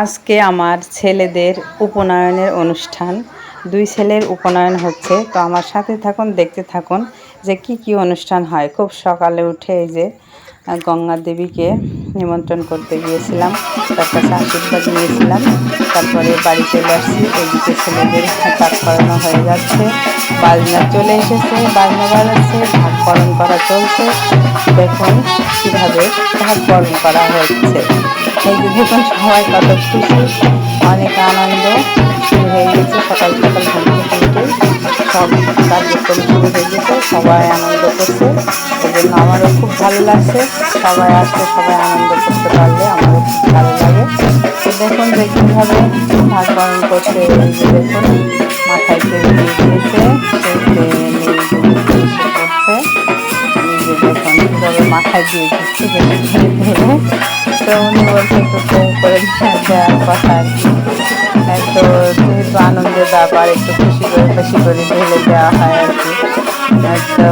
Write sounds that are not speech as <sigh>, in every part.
আজকে আমার ছেলেদের উপনয়নের অনুষ্ঠান। দুই ছেলের উপনয়ন হচ্ছে, তো আমার সাথে থাকুন, দেখতে থাকুন যে কি কি অনুষ্ঠান হয়। খুব সকালে উঠে এই যে গঙ্গা দেবীকে নিমন্ত্রণ করতে গিয়েছিলাম তার কাছে আশীর্বাদ নিয়েছিলাম, তারপরে বাড়ি চলে আসছি, এদিকে ছেলেদের কাজ করানো হয়ে যাচ্ছে, বাজনা চলে এসেছে, বাজনা বাজাচ্ছে, ভাগ বরণ করা চলছে। দেখুন কীভাবে ভাগ বরণ করা হচ্ছে। এই যে দেখুন সবাই কত খুশি অনেক আনন্দ শুরু হয়ে গেছে। সকাল সকাল ঘুম থেকে সব কার্যক্রম শুরু হয়ে গেছে। সবাই আনন্দ করছে। এই আমারও খুব ভালো লাগছে। সবাই আসলে সবাই আনন্দ করতে পারলে আমারও খুব ভালো লাগে। তো দেখুন যে কীভাবে ভাগ করছে দেখুন, মাথায় দিয়ে মাথায় দিয়ে দিচ্ছে তো উনি বলছে একটু কম করে দেওয়ার কথা আর কি। হ্যাঁ, তো যেহেতু আনন্দের ব্যাপার একটু খুশি করে বেশি করে ঢেলে দেওয়া হয় আর কি। হ্যাঁ, তো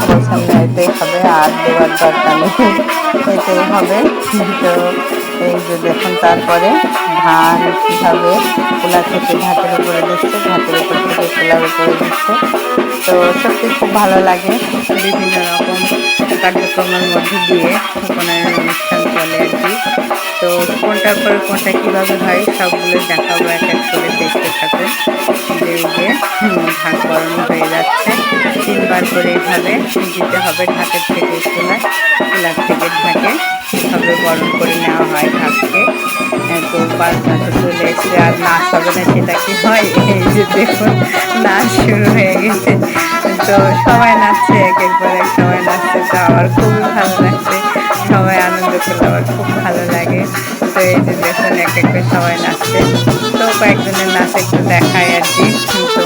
বলছেন না এটাই হবে আর দেওয়ার দরকার নেই। এটাই হবে। তো এই যে দেখুন তারপরে ধান কীভাবে কুলা থেকে ঘাটের উপরে দিচ্ছে ঘাটের উপর থেকে কুলার উপরে দিচ্ছে। তো সত্যি খুব ভালো লাগে। বিভিন্ন রকম কার্যক্রমের মধ্যে দিয়ে উপনয়নের অনুষ্ঠান চলে আর কি। তো কোনটার পরে কোনটা কীভাবে হয় সবগুলো দেখাবো, এক এক করে দেখতে থাকুন। যে ভাগ করানো হয়ে যাচ্ছে। তিনবার করে এইভাবে দিতে হবে ঢাকের থেকে কুলার কুলার থেকে ঢাকে এইভাবে বরণ করে নেওয়া হয় ঢাককে। তো বাজনাতে চলে এসে আর নাচ হবে না, সেটা কি হয়? এই যে দেখুন, নাচ শুরু হয়ে গেছে। তো সবাই নাচছে এক পর এক সবাই নাচছে, তো আমার খুবই ভালো লাগছে। সবাই আনন্দ করলে, আমার খুব ভালো লাগে। তো এই যে দেখুন, এক এক সবাই নাচছে। তো কয়েকজনের নাচ একটু দেখায় আর কি। তো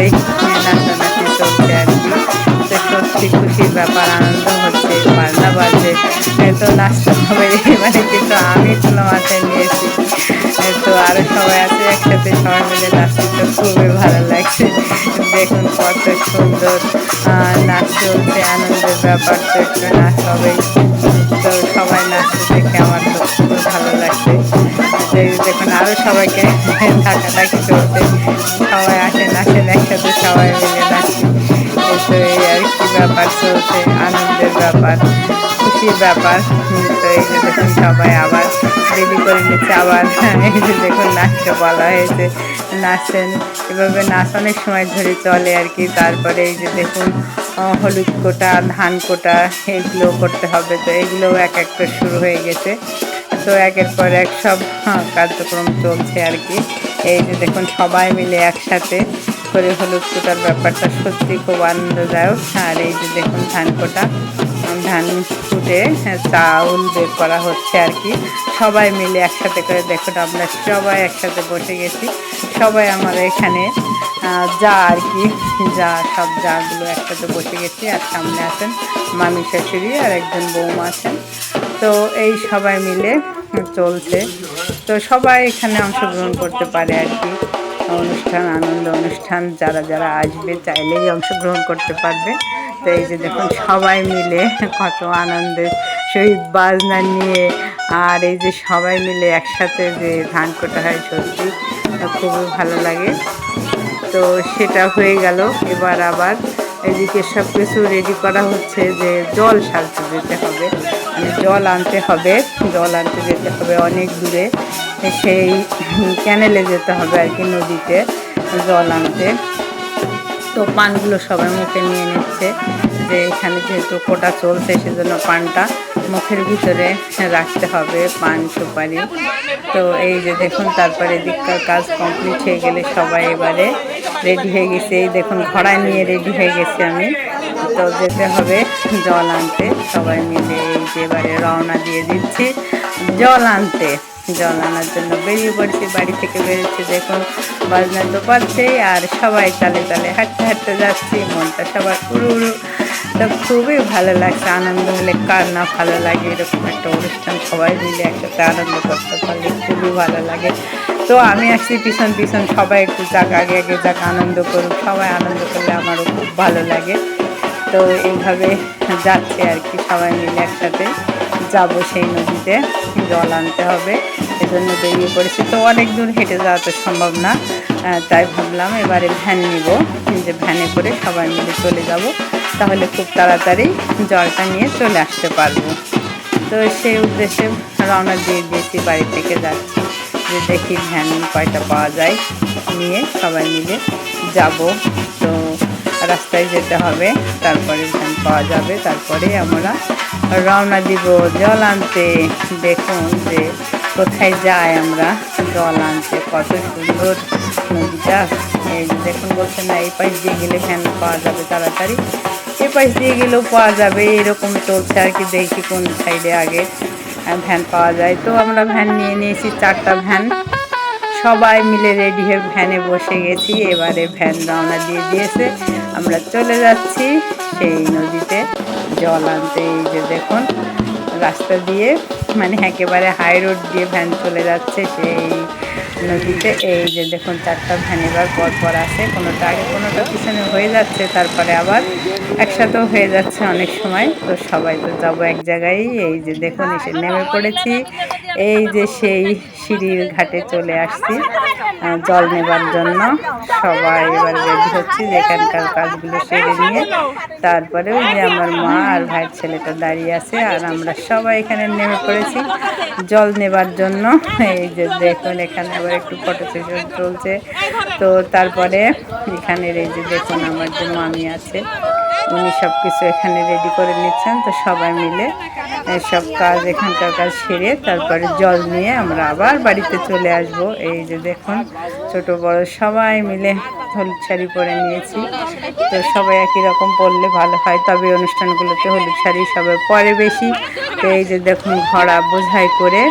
একসাথেই নাচানাচি চলছে আর কি তো সত্যি খুশির ব্যাপার আনন্দ হচ্ছে বাজনা বাজছে এ তো নাচতে হবে মানে কিন্তু আমি কোনো মাথায় নিয়েছি তো আরও সবাই আছে একসাথে সবাই মিলে নাচতে তো খুবই ভালো লাগছে দেখুন কত সুন্দর নাচ চলছে আনন্দের ব্যাপার তো একটু নাচ হবেই তো সবাই নাচতে দেখে আমার তো খুবই ভালো লাগছে দেখুন আরও সবাইকে ধাক্কাধাক্কি চলছে সবাই একসাথে সবাই মিলে নাচি। তো এই আর কি ব্যাপার চলছে আনন্দের ব্যাপার খুশির ব্যাপার। তো এই দেখুন সবাই আবার রেডি করে নিচ্ছে আবার <laughs> দেখুন নাচতে বলা হয়েছে নাচছেন এভাবে নাচ অনেক সময় ধরে চলে আর কি। তারপরে এই যে দেখুন হলুদ কোটা ধান কোটা এগুলো করতে হবে। তো এগুলোও এক এক করে শুরু হয়ে গেছে। তো একের পর এক সব হ্যাঁ, কার্যক্রম চলছে আর কি। এই যে দেখুন সবাই মিলে একসাথে করে হলুদ কোটার ব্যাপারটা সত্যি খুব আনন্দদায়ক। আর এই যে দেখুন ধান কোটা ধান ফুটে হ্যাঁ, চাউল বের করা হচ্ছে আর কি। সবাই মিলে একসাথে করে দেখুন আমরা সবাই একসাথে বসে গেছি। সবাই আমার এখানে যা আর কি যা সব যাগুলো একসাথে বসে গেছি। আর সামনে আছেন মামি শাশুড়ি আর একজন বৌমা আছেন। তো এই সবাই মিলে চলছে। তো সবাই এখানে অংশগ্রহণ করতে পারে আর কি। অনুষ্ঠান, আনন্দ অনুষ্ঠান, যারা যারা আসবে চাইলেই অংশগ্রহণ করতে পারবে। তো এই যে দেখুন, সবাই মিলে কত আনন্দে শহীদ বাজনা নিয়ে, আর এই যে সবাই মিলে একসাথে যে ধান কোটা হয় সত্যি খুবই ভালো লাগে। তো সেটা হয়ে গেল, এবার আবার এদিকে সব কিছু রেডি করা হচ্ছে যে জল সারতে যেতে হবে। মানে জল আনতে হবে, জল আনতে যেতে হবে অনেক দূরে। সেই ক্যানেলে যেতে হবে আর কি নদীতে জল আনতে। তো পানগুলো সবাই মুখে নিয়ে নিচ্ছে যে এখানে যেহেতু কোটা চলছে, সেজন্য পানটা মুখের ভিতরে রাখতে হবে পান সুপারি। তো এই যে দেখুন, তারপরে দিককার কাজ কমপ্লিট হয়ে গেলে সবাই এবারে রেডি হয়ে গেছে। এই দেখুন ঘোড়ায় নিয়ে রেডি হয়ে গেছি আমি। তো যেতে হবে জল আনতে। সবাই মিলে এই যে এবারে রওনা দিয়ে দিচ্ছি। জল আনতে। জল আনার জন্য বেরিয়ে পড়ছি, বাড়ি থেকে বেরোচ্ছি দেখুন বাজনা তো পাচ্ছেই আর সবাই তালে তালে হাঁটতে হাঁটতে যাচ্ছি, মনটা সবার উড়ু তো খুবই ভালো লাগছে, আনন্দ হলে কার না ভালো লাগে? এরকম একটা অনুষ্ঠান, সবাই মিলে একসাথে আনন্দ করতে পারলে খুবই ভালো লাগে। তো আমি আসছি পিছন পিছন, সবাই একটু যাক, আগে আগে যাক, আনন্দ করুক। সবাই আনন্দ করলে আমারও খুব ভালো লাগে। তো এইভাবে যাচ্ছে আর কি, সবাই মিলে একসাথে যাব সেই নদীতে, জল আনতে হবে, এজন্য বেরিয়ে পড়েছি। তো অনেক দূর হেঁটে যাওয়া তো সম্ভব না তাই ভাবলাম এবারে ভ্যান নিব যে ভ্যানে করে সবাই মিলে চলে যাব। তাহলে খুব তাড়াতাড়ি জলটা নিয়ে চলে আসতে পারব। তো সেই উদ্দেশ্যে রওনা দিয়ে দিয়েছি বাড়ি থেকে যাচ্ছি। যে দেখি ভ্যান কয়টা পাওয়া যায়। নিয়ে সবাই মিলে যাব। তো রাস্তায় যেতে হবে, তারপরে ভ্যান পাওয়া যাবে, তারপরে আমরা রওনা দিব জল আনতে। দেখুন যে কোথায় যাই আমরা জল আনতে, কত সুন্দর নদীটা। দেখুন বলছে না, এই পাশ দিয়ে গেলে ভ্যান পাওয়া যাবে তাড়াতাড়ি। এ পাশ দিয়ে গেলেও পাওয়া যাবে, এরকম চলছে আর কি, দেখি কোন সাইডে আগে ভ্যান পাওয়া যায়। তো আমরা ভ্যান নিয়ে নিয়েছি, চারটা ভ্যান সবাই মিলে রেডি হয়ে ভ্যানে বসে গেছি, এবারে ভ্যান রওনা দিয়ে দিয়েছে। আমরা চলে যাচ্ছি সেই নদীতে, জল আনতে, এই যে দেখুন, রাস্তা দিয়ে মানে একেবারে হাই রোড দিয়ে ভ্যান চলে যাচ্ছে সেই নদীতে। এই যে দেখুন, চারটা ভ্যান এবার পর পর আছে। কোনোটা আগে, কোনোটা পিছনে হয়ে যাচ্ছে, তারপরে আবার একসাথেও হয়ে যাচ্ছে অনেক সময়। তো সবাই তো যাব এক জায়গায়। এই যে দেখুন, এসে নেমে পড়েছি। এই যে সেই সিঁড়ির ঘাটে চলে আসছি জল নেবার জন্য। সবাই এবার রেডি হচ্ছি এখানকার কাজগুলো সেরে নিয়ে। তারপরে ওই যে আমার মা আর ভাইয়ের ছেলেটা দাঁড়িয়ে আছে, আর আমরা সবাই এখানে নেমে পড়েছি জল নেবার জন্য। এই যে দেখুন, এখানে আবার একটু ফটো সেশন চলছে। তো তারপরে এখানের এই যে দেখুন আমার যে মামি আছে, উনি সব কিছু এখানে রেডি করে নিচ্ছেন। তো সবাই মিলে সব কাজ, এখানকার কাজ সেরে তারপরে জল নিয়ে আমরা আবার বাড়িতে চলে আসব। এই যে দেখুন, ছোট বড় সবাই মিলে হলুদ শাড়ি পরে নিয়েছি। তো সবাই একই রকম পরলে ভালো হয়, তবে অনুষ্ঠানগুলোতে হলুদ শাড়ি সবাই পরে বেশি। তো এই যে দেখুন, ঘোড়া বোঝাই করে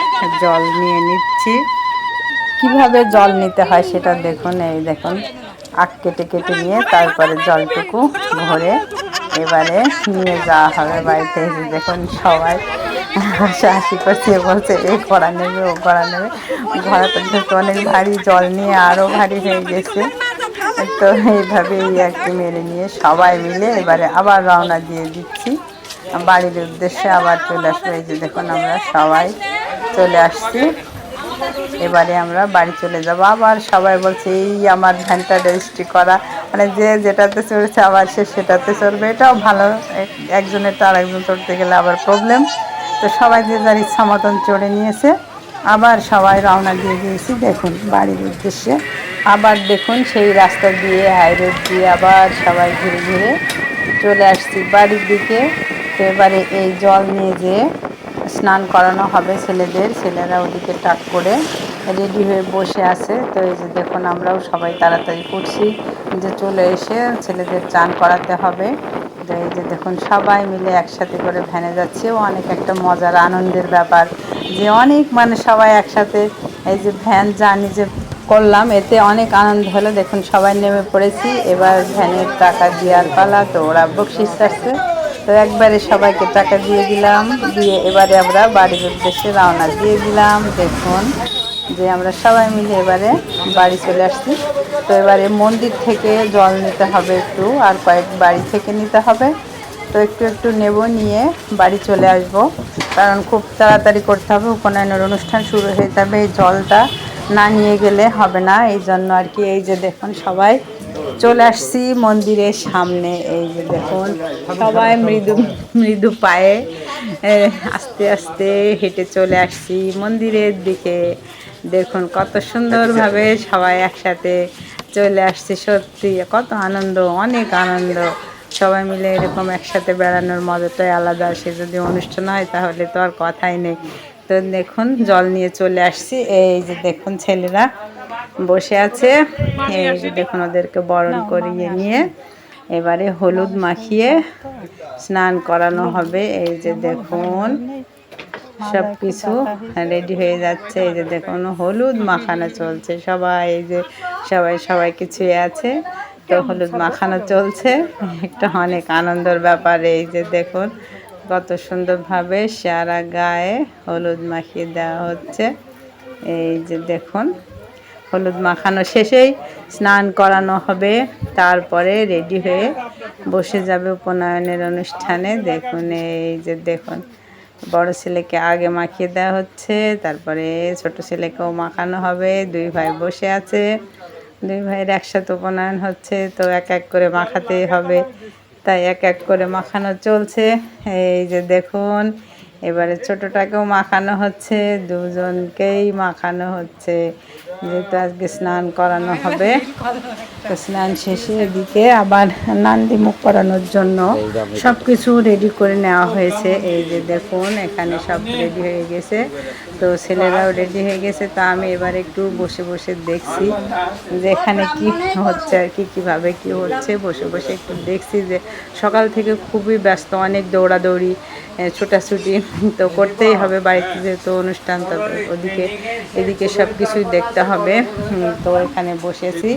জল নিয়ে নিচ্ছি। কীভাবে জল নিতে হয় সেটা দেখুন, এই দেখুন। আখ কেটে কেটে নিয়ে তারপরে জলটুকু ভরে এবারে নিয়ে যাওয়া হবে বাড়িতে। এসে দেখুন সবাই হাসি করছে, বলছে এই করা নেবে, ও করা নেবে। ঘোড়াটা থেকে অনেক ভারী, জল নিয়ে আরও ভারী হয়ে গেছে। তো এইভাবেই আর কি মেরে নিয়ে সবাই মিলে এবারে আবার রওনা দিয়ে দিচ্ছি। বাড়ির উদ্দেশ্যে আবার চলে আসব। এই যে দেখুন আমরা সবাই চলে আসছি। এবারে আমরা বাড়ি চলে যাব। আবার সবাই বলছে, এই আমার ভ্যানটা রেজিস্ট্রি করা। মানে যে যেটাতে চড়েছে আবার সে সেটাতে চড়বে এটাও ভালো। একজনের তো আরেকজন চড়তে গেলে আবার প্রবলেম তো সবাই যে যার ইচ্ছা মতন চড়ে নিয়েছে, আবার সবাই রওনা দিয়ে দিয়েছি। দেখুন, বাড়ির উদ্দেশ্যে। আবার দেখুন, সেই রাস্তা দিয়ে হাই রোড দিয়ে আবার সবাই ঘুরে ঘুরে চলে আসছি বাড়ির দিকে। তো এবারে এই জল নিয়ে যেয়ে স্নান করানো হবে ছেলেদের। ছেলেরা ওদিকে টাক করে রেডি হয়ে বসে আছে। তো এই যে দেখুন আমরাও সবাই তাড়াতাড়ি করছি যে চলে এসে ছেলেদের চান করাতে হবে। এই যে দেখুন সবাই মিলে একসাথে করে ভ্যানে যাচ্ছে। অনেক একটা মজার, আনন্দের ব্যাপার যে অনেক মানে সবাই একসাথে এই যে ভ্যান জার্নি যে করলাম, এতে অনেক আনন্দ হলো। দেখুন সবাই নেমে পড়েছি। এবার ভ্যানের টাকা দেওয়ার পালা। তো ওরা বকশিস আসছে তো একবারে সবাইকে টাকা দিয়ে দিলাম, দিয়ে এবারে আমরা বাড়ির উদ্দেশ্যে রওনা দিয়ে দিলাম। দেখুন যে আমরা সবাই মিলে এবারে বাড়ি চলে আসছি। তো এবারে মন্দির থেকে জল নিতে হবে একটু, আর কয়েক বাড়ি থেকে নিতে হবে। তো একটু একটু নেব, নিয়ে বাড়ি চলে আসব। কারণ খুব তাড়াতাড়ি করতে হবে, উপনয়নের অনুষ্ঠান শুরু হয়ে যাবে। এই জলটা না নিয়ে গেলে হবে না এই জন্য আর কি। এই যে দেখুন সবাই চলে আসছি মন্দিরের সামনে, এই যে দেখুন, সবাই মৃদু মৃদু পায়ে আস্তে আস্তে হেঁটে চলে আসছি মন্দিরের দিকে। দেখুন, কত সুন্দরভাবে সবাই একসাথে চলে আসছে, সত্যি কত আনন্দ, অনেক আনন্দ। সবাই মিলে এরকম একসাথে বেড়ানোর মজাটাই আলাদা, সে যদি অনুষ্ঠান হয় তাহলে তো আর কথাই নেই। তো দেখুন, জল নিয়ে চলে আসছি, এই যে দেখুন ছেলেরা। বসে আছে। এই দেখুন, ওদেরকে বরণ করিয়ে নিয়ে এবারে হলুদ মাখিয়ে স্নান করানো হবে। এই যে দেখুন সব কিছু রেডি হয়ে যাচ্ছে। এই যে দেখুন, হলুদ মাখানো চলছে। সবাই এই যে সবাই সবাই ছুঁয়ে আছে। তো হলুদ মাখানো চলছে। একটা অনেক আনন্দের ব্যাপার। এই যে দেখুন, কত সুন্দরভাবে সারা গায়ে হলুদ মাখিয়ে দেওয়া হচ্ছে। এই যে দেখুন হলুদ মাখানো শেষেই স্নান করানো হবে। তারপরে রেডি হয়ে বসে যাবে উপনয়নের অনুষ্ঠানে। দেখুন, এই যে দেখুন, বড় ছেলেকে আগে মাখিয়ে দেওয়া হচ্ছে, তারপরে ছোট ছেলেকেও মাখানো হবে। দুই ভাই বসে আছে, দুই ভাইয়ের একসাথে উপনয়ন হচ্ছে, তো এক এক করে মাখাতে হবে। তাই এক এক করে মাখানো চলছে। এই যে দেখুন, এবারে ছোটটাকেও মাখানো হচ্ছে, দুজনকেই মাখানো হচ্ছে। যেহেতু আজকে স্নান করানো হবে, তো স্নান শেষে এদিকে আবার নান্দি মুখ করানোর জন্য সব কিছু রেডি করে নেওয়া হয়েছে। এই যে দেখুন, এখানে সব রেডি হয়ে গেছে। তো ছেলেরাও রেডি হয়ে গেছে, তো আমি এবার একটু বসে বসে দেখছি যে এখানে কি হচ্ছে আর কি, কীভাবে কি হচ্ছে। বসে বসে একটু দেখছি যে সকাল থেকে খুবই ব্যস্ত, অনেক দৌড়াদৌড়ি ছোটাছুটি তো করতেই হবে বাড়িতে যেহেতু অনুষ্ঠান, তো ওদিকে, এদিকে সব কিছুই দেখতে হবে। তো এখানে বসেছি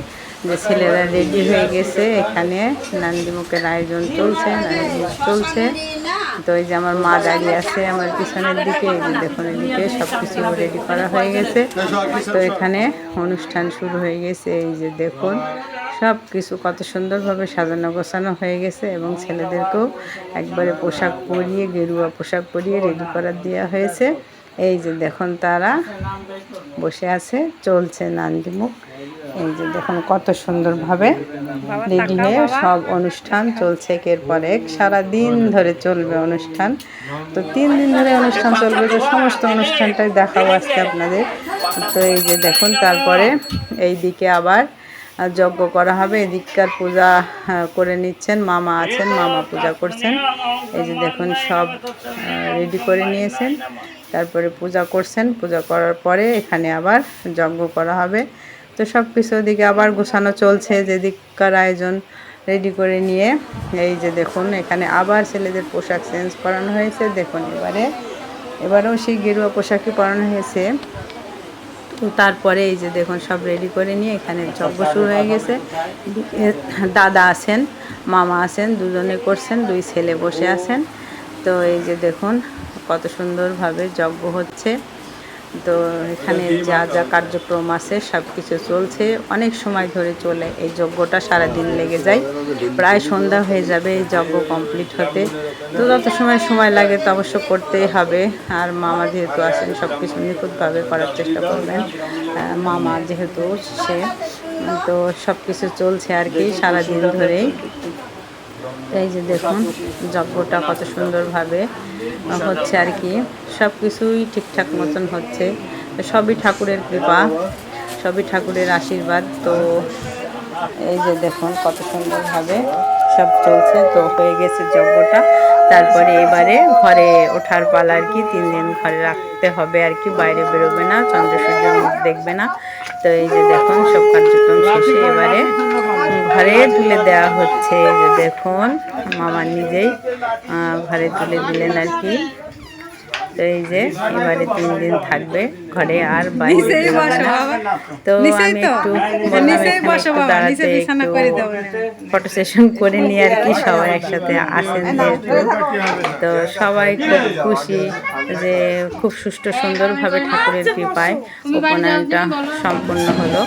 যে ছেলেরা রেডি হয়ে গেছে। এখানে নান্দিমুখের আয়োজন চলছে, নান্দিমুখ চলছে। তো এই যে আমার মা দাঁড়িয়ে আছে আমার পিছনের দিকে এই যে দেখুন এদিকে সব কিছু রেডি করা হয়ে গেছে। তো এখানে অনুষ্ঠান শুরু হয়ে গেছে। এই যে দেখুন সব কিছু কত সুন্দরভাবে সাজানো গোছানো হয়ে গেছে, এবং ছেলেদেরকেও একবারে পোশাক পরিয়ে, গেরুয়া পোশাক পরিয়ে রেডি করা দেওয়া হয়েছে। এই যে দেখুন তারা বসে আছে চলছে নান্দিমুখ এই যে দেখুন কত সুন্দরভাবে রেডি হয়ে সব অনুষ্ঠান চলছে একের পর এক। সারা দিন ধরে চলবে অনুষ্ঠান। তো তিন দিন ধরে অনুষ্ঠান চলবে তো সমস্ত অনুষ্ঠানটাই দেখাবো আজকে আপনাদের। তো এই যে দেখুন তারপরে এই দিকে আবার যজ্ঞ করা হবে। এদিককার পূজা করে নিচ্ছেন। মামা আছেন মামা পূজা করছেন। এই যে দেখুন সব রেডি করে নিয়েছেন। তারপরে পূজা করছেন। পূজা করার পরে এখানে আবার যজ্ঞ করা হবে। তো সব কিছু ওদিকে আবার গোছানো চলছে যেদিককার আয়োজন রেডি করে নিয়ে। এই যে দেখুন, এখানে আবার ছেলেদের পোশাক চেঞ্জ করানো হয়েছে। দেখুন এবারে, এবারেও সেই গেরুয়া পোশাকই পরানো হয়েছে। তারপরে এই যে দেখুন, সব রেডি করে নিয়ে এখানে যজ্ঞ শুরু হয়ে গেছে। দাদা আছেন, মামা আছেন, দুজনে করছেন, দুই ছেলে বসে আছেন। তো এই যে দেখুন কত সুন্দরভাবে যজ্ঞ হচ্ছে। তো এখানে যা যা কার্যক্রম আছে সব কিছু চলছে। অনেক সময় ধরে চলে এই যজ্ঞটা সারা দিন লেগে যায়। প্রায় সন্ধ্যা হয়ে যাবে এই যজ্ঞ কমপ্লিট হতে। তো যত সময় সময় লাগে তো অবশ্য করতেই হবে। আর মামা যেহেতু আসেন সব কিছু নিখুঁতভাবে করার চেষ্টা করবেন। মামা যেহেতু সে তো সব কিছু চলছে আর কি সারাদিন ধরেই। এই যে দেখুন যজ্ঞটা কত সুন্দরভাবে হচ্ছে আর কি। সব কিছুই ঠিকঠাক মতন হচ্ছে। সবই ঠাকুরের কৃপা, সবই ঠাকুরের আশীর্বাদ। তো এই যে দেখুন কত সুন্দরভাবে সব চলছে। তো হয়ে গেছে যজ্ঞটা। তারপরে এবারে ঘরে ওঠার পালা আর কি, তিন দিন ঘরে রাখতে হবে আর কি। বাইরে বেরোবে না চন্দ্র সূর্যের মুখ দেখবে না। তো এই যে দেখুন সব কার্যক্রম শেষে এবারে ঘরে তুলে দেওয়া হচ্ছে দেখুন মামা নিজেই ঘরে তুলে দিলেন আর কি। তো এই যে এবারে তিন দিন থাকবে ঘরে আর বাইরে তো আমি একটু বললাম দাঁড়াতে ফটো সেশন করে নিয়ে আর কি সবাই একসাথে আসেন তো সবাই খুব খুশি যে খুব সুষ্ঠু সুন্দরভাবে ঠাকুরের কৃপায় উপনয়নটা সম্পূর্ণ হলো।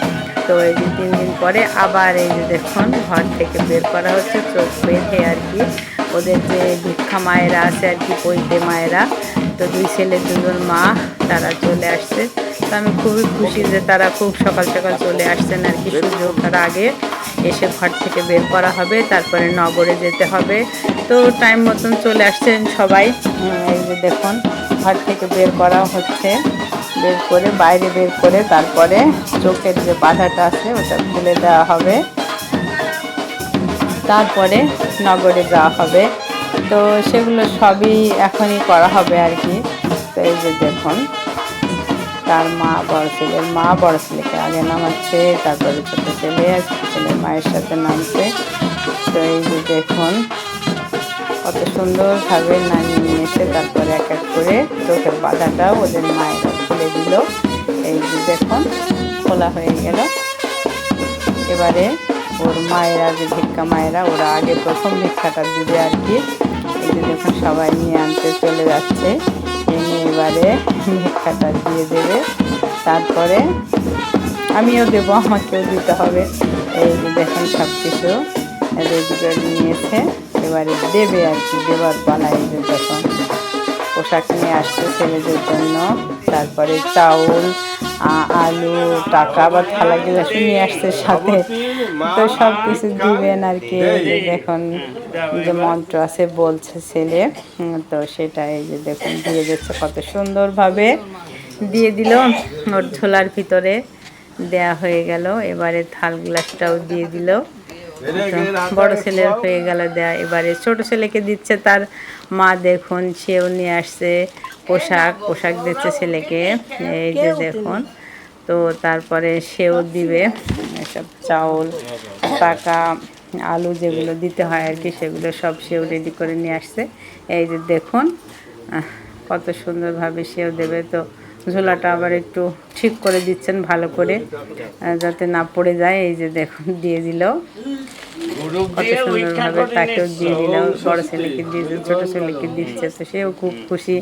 তো এই যে তিন দিন পরে আবার এই যে দেখুন ঘর থেকে বের করা হচ্ছে চোখ বেঁধে আর কি ওদের যে ভিক্ষা মায়েরা আছে আর কি, পৈতে মায়েরা, তো দুই ছেলে, দুজন মা, তারা চলে আসছে। তো আমি খুবই খুশি যে তারা খুব সকাল সকাল চলে আসছেন আর কি সূর্য ওঠার আগে এসে ঘর থেকে বের করা হবে, তারপরে নগরে যেতে হবে। তো টাইম মতন চলে আসছেন সবাই। এই যে দেখুন, ঘর থেকে বের করা হচ্ছে। বের করে, বাইরে বের করে, তারপরে চোখের যে বাধাটা আছে, ওটা খুলে দেওয়া হবে। তারপরে নগরে যাওয়া হবে। তো সেগুলো সবই এখনই করা হবে আর কি। তো এই যে দেখুন, তার মা বড় ছেলের মা বড় ছেলেকে আগে নামাচ্ছে, তারপরে ছোটো ছেলে ছেলের মায়ের সাথে নামছে। তো এই যে দেখুন, কত সুন্দরভাবে নামিয়ে নিয়েছে, তারপরে এক এক করে চোখের বাধাটা ওদের মায়েরা খুলে দিল। এই যে দেখুন, খোলা হয়ে গেল। এবারে ওর মায়েরা যে ভিক্ষা মায়েরা, ওরা আগে প্রথম ভিক্ষাটা দিবে আর কি। এই যে দেখুন সবাই নিয়ে আনতে চলে যাচ্ছে। এনে এবারে ভিক্ষাটা দিয়ে দেবে। তারপরে আমিও দেবো, আমাকেও দিতে হবে। এই যে দেখুন সব কিছু রেডি করে নিয়েছে। এবারে দেবে আর কি, দেবার পালা এই যে দেখুন। পোশাক নিয়ে আসছে ছেলেদের জন্য। তারপরে চাউল আলু, টাকা বা থালা গিলাস নিয়ে আসছে সাথে। তো সব কিছু দিবেন আর কি দেখুন যে মন্ত্র আছে, বলছে ছেলে। তো সেটা এই যে দেখুন, দিয়ে দিচ্ছে কত সুন্দরভাবে। দিয়ে দিল, ওর ঝোলার ভিতরে দেয়া হয়ে গেল। এবারে থাল গ্লাসটাও দিয়ে দিল। বড় ছেলের হয়ে গেল দেয়া। এবারে ছোট ছেলেকে দিচ্ছে তার মা দেখুন সেও নিয়ে আসছে পোশাক পোশাক দিচ্ছে ছেলেকে। এই যে দেখুন তো তারপরে সেও দিবে। এসব চাউল পাকা আলু যেগুলো দিতে হয় আর কি সেগুলো সব সেও রেডি করে নিয়ে আসছে। এই যে দেখুন কত সুন্দরভাবে সেও দেবে। তো ঝোলাটা আবার একটু ঠিক করে দিচ্ছেন ভালো করে যাতে না পড়ে যায়। এই যে দেখুন, দিয়ে দিল। কত সুন্দরভাবে তাকেও দিয়ে দিলাম বড় ছেলেকে দিয়েছে ছোট ছেলেকে দিচ্ছে। তো সেও খুব খুশি।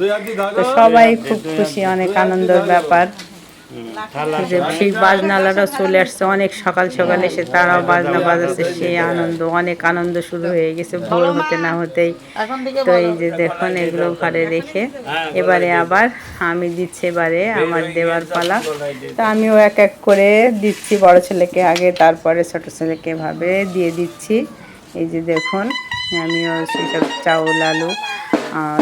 তো সবাই খুব খুশি, অনেক আনন্দের ব্যাপার। সেই বাজনালারা চলে আসছে অনেক সকাল সকাল এসে তারাও বাজনা বাজাচ্ছে সেই আনন্দ অনেক আনন্দ শুরু হয়ে গেছে ভোর হতে না হতেই। তো এই যে দেখুন এগুলো ঘরে রেখে এবারে আবার আমি দিচ্ছি এবারে আমার দেওয়ার পালা। তো আমিও এক এক করে দিচ্ছি বড় ছেলেকে আগে তারপরে ছোট ছেলেকে ভাবে দিয়ে দিচ্ছি। এই যে দেখুন আমিও সেসব চাউল আলু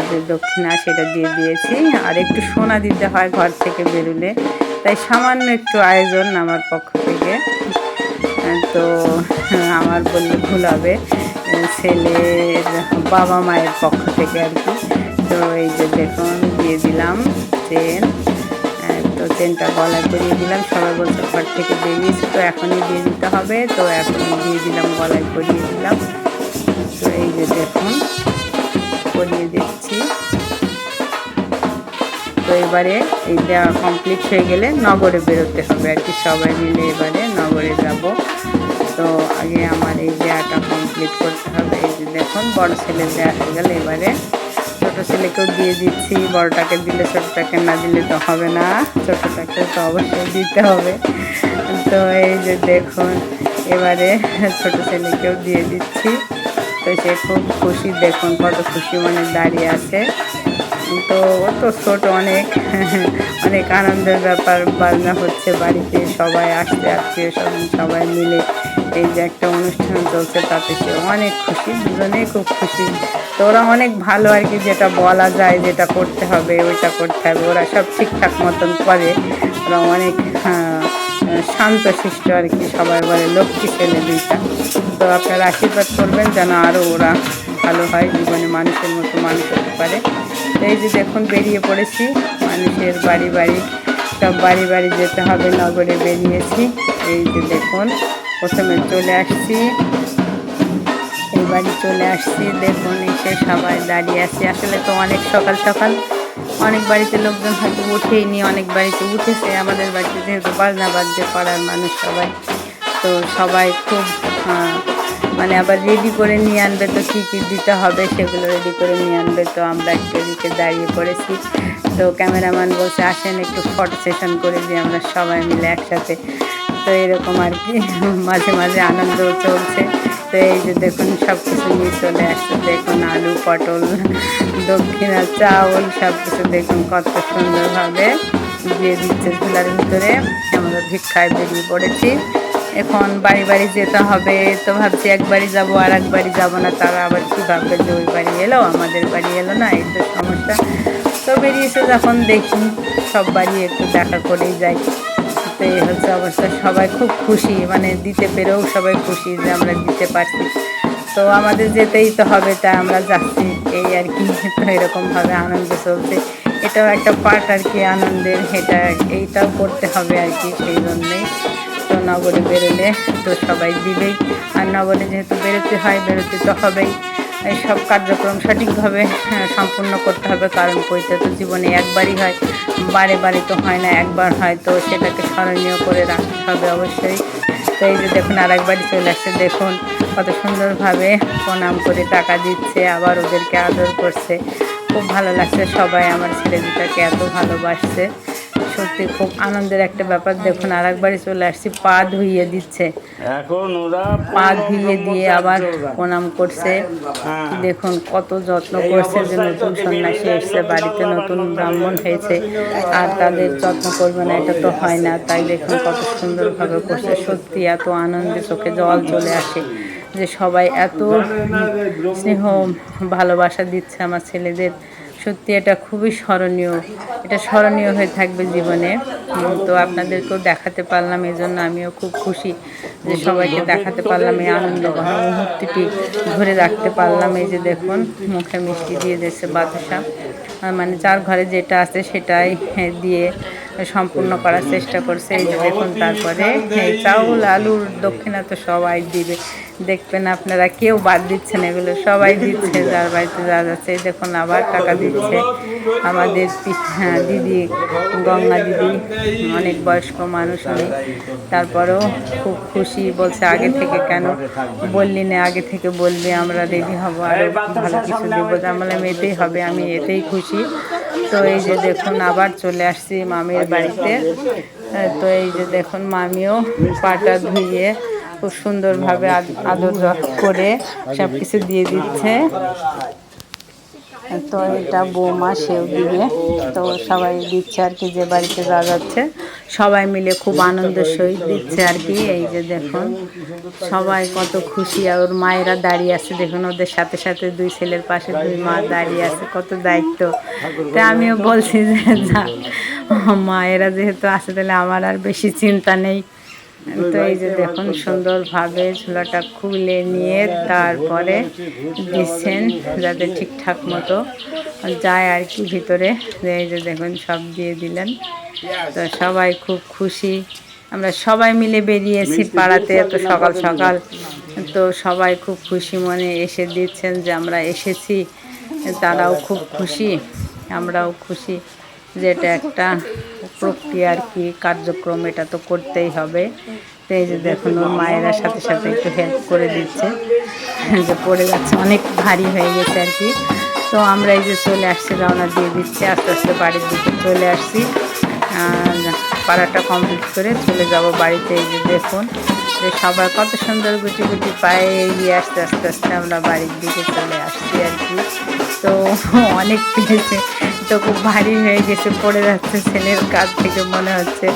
যে দক্ষিণা সেটা দিয়ে দিয়েছি। আর একটু সোনা দিতে হয় ঘর থেকে বেরোলে। তাই সামান্য একটু আয়োজন আমার পক্ষ থেকে। তো, আমার বললে ভুল হবে। ছেলের বাবা মায়ের পক্ষ থেকে আর কি। তো এই যে দেখুন, দিয়ে দিলাম ট্রেন তো ট্রেনটা গলায় পরিয়ে দিলাম। সবাই বলছে ঘর থেকে বেরিয়েছি তো এখনই দিয়ে দিতে হবে। তো এখনই দিয়ে দিলাম, গলায় পরিয়ে দিলাম। তো এই যে দেখুন, পরিয়ে দিচ্ছি। তো এবারে এই দেওয়া কমপ্লিট হয়ে গেলে নগরে বেরোতে হবে আর কি, সবাই মিলে এবারে নগরে যাব। তো আগে আমার এই দেওয়াটা কমপ্লিট করতে হবে। এই যে দেখুন, বড় ছেলে দেওয়া হয়ে গেলে এবারে। ছোটো ছেলেকেও দিয়ে দিচ্ছি, বড়টাকে দিলে ছোটোটাকে না দিলে তো হবে না ছোটোটাকে তো অবশ্যই দিতে হবে। তো এই যে দেখুন, এবারে ছোট ছেলেকেও দিয়ে দিচ্ছি। তো সে খুব খুশি, দেখুন কত খুশি মনে দাঁড়িয়ে আছে। তো অত ছোট অনেক <laughs> অনেক আনন্দের ব্যাপার। বাজনা হচ্ছে বাড়িতে সবাই আসতে আত্মীয় স্বজন সবাই মিলে এই যে একটা অনুষ্ঠান চলছে তাতে সে অনেক খুশি দুজনেই খুব খুশি। তো ওরা অনেক ভালো আর কি যেটা বলা যায় যেটা করতে হবে ওইটা করতে হবে। ওরা সব ঠিকঠাক মতন করে। ওরা অনেক আহ, শান্ত শিষ্ট আর কি সবাই বলে লক্ষ্মী ছেলে দুইটা। তো আপনারা আশীর্বাদ করবেন যেন আরও ওরা ভালো হয় জীবনে মানুষের মতো মানুষ হতে পারে। এই যে দেখুন বেরিয়ে পড়েছি। মানুষের বাড়ি বাড়ি, সব বাড়ি বাড়ি যেতে হবে, নগরে বেরিয়েছি। এই যে দেখুন, প্রথমে চলে আসছি। এই বাড়ি চলে আসছি। দেখুন, এসে সবাই দাঁড়িয়ে আছি। আসলে তো অনেক সকাল সকাল। অনেক বাড়িতে লোকজন হয়তো উঠেইনি, অনেক বাড়িতে উঠেছে। আমাদের বাড়িতে যেহেতু বাজনা বাজছে, পাড়ার মানুষ সবাই। তো সবাই খুব মানে আবার রেডি করে নিয়ে আনবে তো কী কী দিতে হবে সেগুলো রেডি করে নিয়ে আনবে তো আমরা একটু এদিকে দাঁড়িয়ে পড়েছি। তো ক্যামেরাম্যান বলছে আসেন, একটু ফটো সেশন করে দিই আমরা সবাই মিলে একসাথে। তো এরকম আর কি, মাঝে মাঝে আনন্দ চলছে। তো এই যে দেখুন সব কিছু নিয়ে চলে আসছে। দেখুন আলু, পটল, দক্ষিণা চাউল সব কিছু দেখুন কত সুন্দরভাবে দিয়ে দিচ্ছে ঝুলার ভিতরে। আমরা ভিক্ষায় বেরিয়ে পড়েছি। এখন বাড়ি বাড়ি যেতে হবে, তো ভাবছি এক বাড়ি যাব আর এক বাড়ি যাব না, তারা আবার কী ভাববে যে ওই বাড়ি এলো, আমাদের বাড়ি এলো না, এই তো সমস্যা। তো বেরিয়েছে যখন দেখি সব বাড়ি একটু দেখা করেই যাই, তো এই হচ্ছে অবস্থা, সবাই খুব খুশি মানে দিতে পেরেও সবাই খুশি যে আমরা দিতে পারছি। তো আমাদের যেতেই তো হবে, তাই আমরা যাচ্ছি, এই আর কি, তো এরকমভাবে আনন্দ চলছে। এটাও একটা পার্ট আর কি আনন্দের, এটা, এইটাও করতে হবে আর কি, সেই জন্যেই। তো নগরে বেরোলে তো সবাই দিবেই আর নগরে যেহেতু বেরোতে হয় বেরোতে তো হবেই। এই সব কার্যক্রম সঠিকভাবে হ্যাঁ, সম্পূর্ণ করতে হবে কারণ পৈতে তো জীবনে একবারই হয়। বারে বারে তো হয় না একবার হয় তো সেটাকে স্মরণীয় করে রাখতে হবে অবশ্যই। তো এই যে দেখুন আর একবারই চলে আসছে দেখুন কত সুন্দরভাবে প্রণাম করে টাকা দিচ্ছে আবার ওদেরকে আদর করছে। খুব ভালো লাগছে সবাই আমার ছেলে দুটাকে এত ভালোবাসছে। সত্যি খুব আনন্দের একটা ব্যাপার। দেখুন আর একবারই চলে আসছি পা ধুইয়ে দিচ্ছে। এখন ওরা পা ধুইয়ে দিয়ে আবার প্রণাম করছে। দেখুন কত যত্ন করছে যে নতুন সন্ন্যাসী এসছে বাড়িতে নতুন ব্রাহ্মণ হয়েছে। আর তাদের যত্ন করবে না এটা তো হয় না। তাই দেখুন কত সুন্দরভাবে করছে। সত্যি এত আনন্দে চোখে জল চলে আসে যে সবাই এত স্নেহ ভালোবাসা দিচ্ছে আমার ছেলেদের। সত্যি এটা খুবই স্মরণীয়। এটা স্মরণীয় হয়ে থাকবে জীবনে। তো আপনাদেরকেও দেখাতে পারলাম এই জন্য আমিও খুব খুশি যে সবাইকে দেখাতে পারলাম এই আনন্দ মুহূর্তটি ধরে রাখতে পারলাম। এই যে দেখুন মুখে মিষ্টি দিয়ে দিয়েছে বাতাসা। মানে যার ঘরে যেটা আছে সেটাই হ্যাঁ, দিয়ে সম্পূর্ণ করার চেষ্টা করছে। এই যে দেখুন তারপরে এই চাউল আলুর দক্ষিণা তো সবাই দিবে। দেখবেন আপনারা কেউ বাদ দিচ্ছেন এগুলো সবাই দিচ্ছে যার বাড়িতে যা যাচ্ছে দেখুন আবার টাকা দিচ্ছে। আমাদের হ্যাঁ, দিদি গঙ্গা দিদি অনেক বয়স্ক মানুষ উনি। তারপরেও খুব খুশি বলছে আগে থেকে কেন বললি না আগে থেকে বলবি আমরা রেডি হব আরও ভালো কিছু দেবো। আমরা এতেই হবে আমি এতেই খুশি। তো এই যে দেখুন আবার চলে আসছি মামির বাড়িতে। আহ, তো এই যে দেখুন মামিও পাটা ধুয়ে খুব সুন্দরভাবে আদ- আদর করে সব কিছু দিয়ে দিচ্ছে। তো এটা বৌমা, সেও দিবে। তো সবাই দিচ্ছে আর কি, যে বাড়িতে যা যাচ্ছে, সবাই মিলে খুব আনন্দের সহিত দিচ্ছে আর কি। এই যে দেখুন, সবাই কত খুশি। আর ওর মায়েরা দাঁড়িয়ে আছে, দেখুন, ওদের সাথে সাথে দুই ছেলের পাশে দুই মা দাঁড়িয়ে আছে, কত দায়িত্ব। তা আমিও বলছি যে, যা, মায়েরা যেহেতু আছে, তাহলে আমার আর বেশি চিন্তা নেই। তো এই যে দেখুন সুন্দরভাবে ঝোলাটা খুলে নিয়ে তারপরে দিচ্ছেন যাতে ঠিকঠাক মতো যায় আর কি ভিতরে। এই যে দেখুন সব দিয়ে দিলেন। তো সবাই খুব খুশি। আমরা সবাই মিলে বেরিয়েছি পাড়াতে। এত সকাল সকাল তো সবাই খুব খুশি মনে এসে দিচ্ছেন যে আমরা এসেছি। তারাও খুব খুশি আমরাও খুশি যে এটা একটা প্রক্রিয়া আর কি, কার্যক্রম এটা তো করতেই হবে। তো এই যে দেখুন, ওর মায়েরা সাথে সাথে একটু হেল্প করে দিচ্ছে। যে পড়ে যাচ্ছে, অনেক ভারী হয়ে গেছে আর কি। তো আমরা এই যে চলে আসছি, রওনা দিয়ে দিচ্ছি, আস্তে আস্তে বাড়ির দিকে চলে আসছি। পাড়াটা কমপ্লিট করে চলে যাব বাড়িতে। এই যে দেখুন, যে সবাই কত সুন্দর গুটি গুটি পায়ে এগিয়ে আস্তে আস্তে আস্তে আমরা বাড়ির দিকে চলে আসছি আর কি। তো অনেক পেয়েছে। তো খুব ভারী হয়ে গেছে, পড়ে যাচ্ছে ছেলের কাছ থেকে মনে হচ্ছে।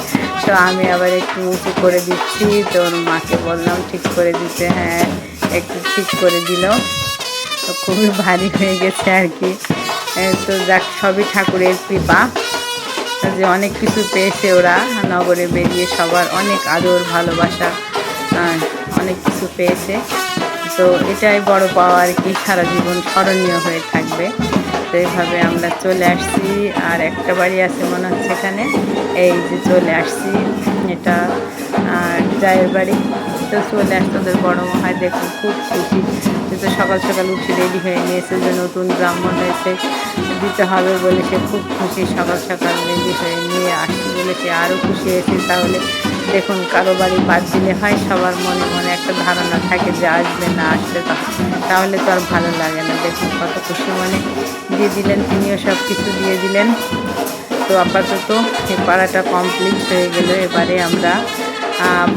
তো আমি আবার একটু উঁচু করে দিচ্ছি তো ওর মাকে বললাম ঠিক করে দিতে হ্যাঁ একটু ঠিক করে দিল। তো খুবই ভারী হয়ে গেছে আর কি। তো যাক, সবই ঠাকুরের কৃপা। যে অনেক কিছু পেয়েছে ওরা, নগরে বেরিয়ে সবার অনেক আদর, ভালোবাসা অনেক কিছু পেয়েছে। তো এটাই বড় পাওয়া আর কি, সারা জীবন স্মরণীয় হয়ে থাকবে। তো এইভাবে আমরা চলে আসছি। আর একটা বাড়ি আছে মনে হচ্ছে এখানে। এই যে চলে আসছি। এটা আর জায়ের বাড়ি। তো চলে আসছে ওদের বড় মহায় দেখুন, খুব খুশি। যেহেতু সকাল সকাল উঠে রেডি হয়ে নিয়েছে যে নতুন ব্রাহ্মণ হয়েছে দিতে হবে বলে সে খুব খুশি। সকাল সকাল রেডি হয়ে নিয়ে আসছি বলে সে আরও খুশি হয়েছে। তাহলে দেখুন কারও বাড়ি বাদ দিলে হয় সবার মনে মনে একটা ধারণা থাকে যে আসবে না আসবে তাহলে তো আর ভালো লাগে না। দেখুন কত খুশি মনে দিয়ে দিলেন তিনিও সব কিছু দিয়ে দিলেন। তো আপাতত এই পাড়াটা কমপ্লিট হয়ে গেল। এবারে আমরা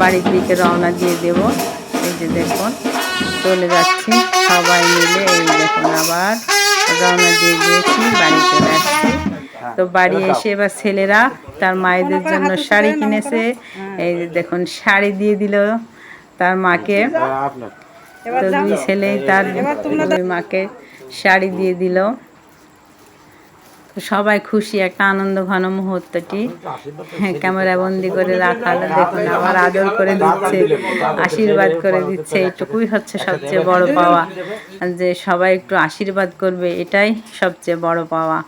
বাড়ির দিকে রওনা দিয়ে দেব। এই যে দেখুন চলে যাচ্ছি সবাই মিলে। এই দেখুন আবার রওনা দিয়ে দিয়েছি বাড়ি চলে আসছি। তো বাড়ি এসে এবার ছেলেরা তার মায়েদের জন্য শাড়ি কিনেছে। এই যে দেখুন শাড়ি দিয়ে দিল তার মাকে। তো দুই ছেলেই তার দুই মাকে শাড়ি দিয়ে দিল। সবাই খুশি একটা আনন্দ ঘন মুহূর্তটি। হ্যাঁ ক্যামেরা বন্দি করে রাখা দেখুন আবার আদর করে দিচ্ছে আশীর্বাদ করে দিচ্ছে এইটুকুই হচ্ছে সবচেয়ে বড় পাওয়া। যে সবাই একটু আশীর্বাদ করবে এটাই সবচেয়ে বড় পাওয়া।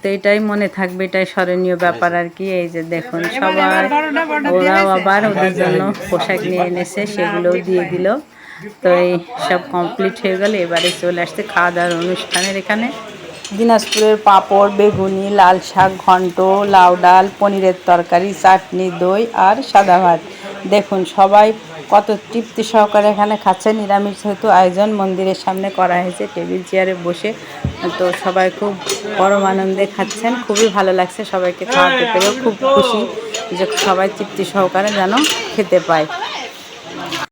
তো এটাই মনে থাকবে এটাই স্মরণীয় ব্যাপার আর কি। এই যে দেখুন সবার ওরাও আবার ওদের জন্য পোশাক নিয়ে এনেছে সেগুলোও দিয়ে দিল। তো এই সব কমপ্লিট হয়ে গেল এবারে চলে আসছে খাওয়া দাওয়ার অনুষ্ঠানের এখানে। দিনাজপুরের পাঁপড় বেগুনি লাল শাক ঘন্ট লাউ ডাল পনিরের তরকারি চাটনি দই আর সাদা ভাত। দেখুন সবাই কত তৃপ্তি সহকারে এখানে খাচ্ছে। নিরামিষ যেহেতু আয়োজন, মন্দিরের সামনে করা হয়েছে, টেবিল চেয়ারে বসে। তো সবাই খুব পরম আনন্দে খাচ্ছেন। খুবই ভালো লাগছে সবাইকে খাওয়াতে পেরেও। খুব খুশি যে সবাই তৃপ্তি সহকারে যেন খেতে পায়।